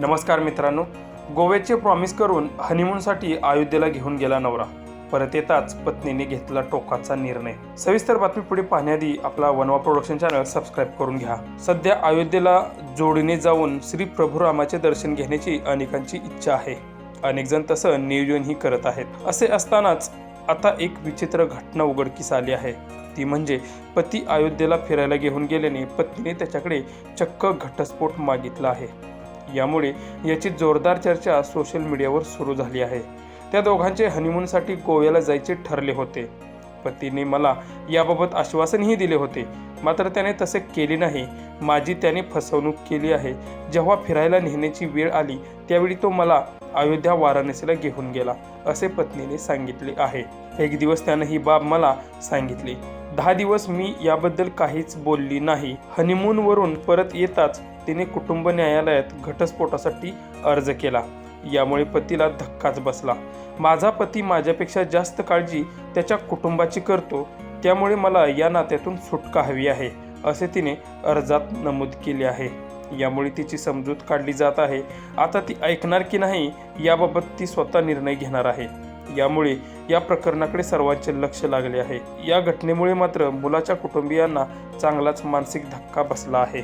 नमस्कार मित्रांनो गोव्याचे प्रॉमिस करून हनीमूनसाठी अयोध्येला घेऊन गेला नवरा. परत येताच पत्नीने घेतला टोकाचा निर्णय. सविस्तर बातमी पुढे पाहण्याआधी आपला वनवा प्रोडक्शन चॅनल सबस्क्राईब करून घ्या. सध्या अयोध्येला जोडीने जाऊन श्री प्रभू रामाचे दर्शन घेण्याची अनेकांची इच्छा आहे. अनेक जण तसं नियोजनही करत आहेत. असे असतानाच आता एक विचित्र घटना उघडकीस आली आहे. ती म्हणजे पती अयोध्येला फिरायला घेऊन गेल्याने पत्नीने त्याच्याकडे चक्क घटस्फोट मागितला आहे. यामुळे याची जोरदार चर्चा सोशल मीडियावर सुरू झाली आहे. त्या दोघांचे हनीमूनसाठी गोव्याला जायचे ठरले होते. पतीने मला याबाबत आश्वासनही दिले होते. मात्र त्याने तसे केले नाही. माझी त्याने फसवणूक केली आहे. जेव्हा फिरायला नेण्याची वेळ आली त्यावेळी तो मला अयोध्या वाराणसीला घेऊन गेला असे पत्नीने सांगितले आहे. एक दिवस त्यानं ही बाब मला सांगितली. दहा दिवस मी याबद्दल काहीच बोलली नाही. हनीमूनवरून परत येताच तिने कुटुंब न्यायालयात घटस्फोटासाठी अर्ज केला. यामुळे पतीला धक्काच बसला. माझा पती माझ्यापेक्षा जास्त काळजी त्याच्या कुटुंबाची करतो त्यामुळे मला या नात्यातून सुटका हवी आहे असे तिने अर्जात नमूद केले आहे. यामुळे तिची समजूत काढली जात आहे. आता ती ऐकणार की नाही याबाबत ती स्वतः निर्णय घेणार आहे. यामुळे या प्रकरणाकडे सर्वांचे लक्ष लागले आहे. या घटनेमुळे मात्र मुलाच्या कुटुंबियांना चांगलाच मानसिक धक्का बसला आहे.